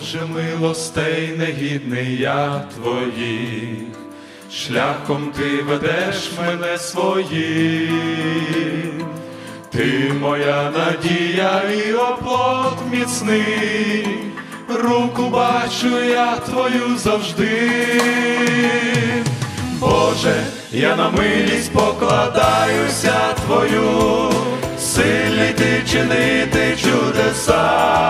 Боже милостей, негідний я твоїх, шляхом ти ведеш мене своїм, ти моя надія і оплот міцний, руку бачу я твою завжди. Боже, я на милість покладаюся твою, сильний ти чинити чудеса,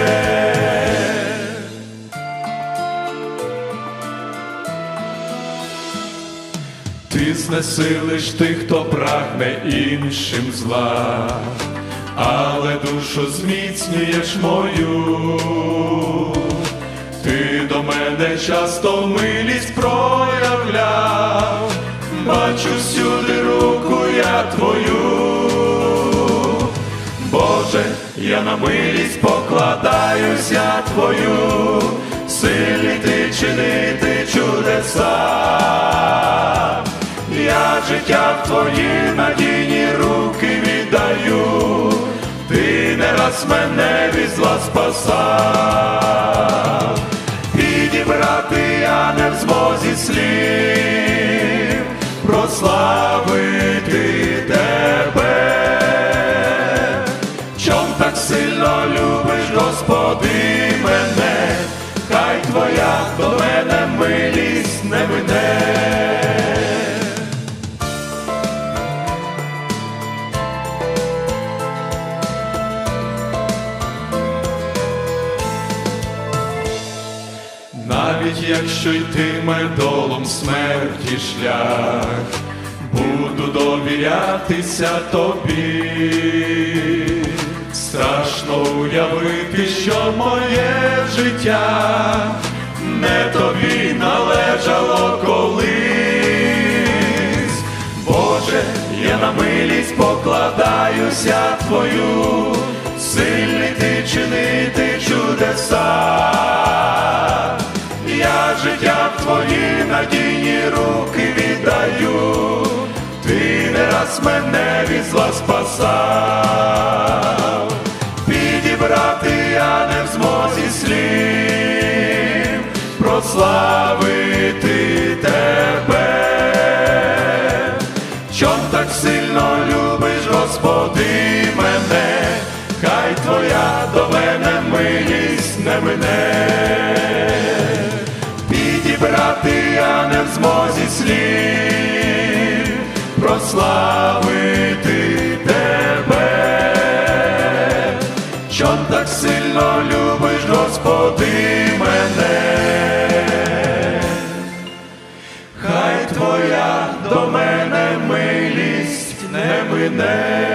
Ти знесилиш тих, хто прагне іншим зла, але душу зміцнюєш мою. Ти до мене часто милість проявляв, бачу всюди руку я твою. Боже, я на милість покладаюся твою, сильний ти чинити чудеса. Життя в твої надійні руки віддаю, ти не раз мене від зла спасав, підібрати я не в змозі слів, прославити тебе. Чом так сильно любиш, Господи, мене, хай твоя до мене Навіть якщо йтиме долом смерті шлях, буду довірятися тобі, страшно уявити, що моє життя не тобі належало колись. Боже, я на милість покладаюся твою, сильний ти чинити чудеса. Життя в твої надійні руки віддаю, ти не раз мене від зла спасав, підібрати я не в змозі слів, прославити тебе. Ти я не в змозі слів. Прославити тебе, що так сильно любиш, Господи мене, хай твоя до мене милість не мине.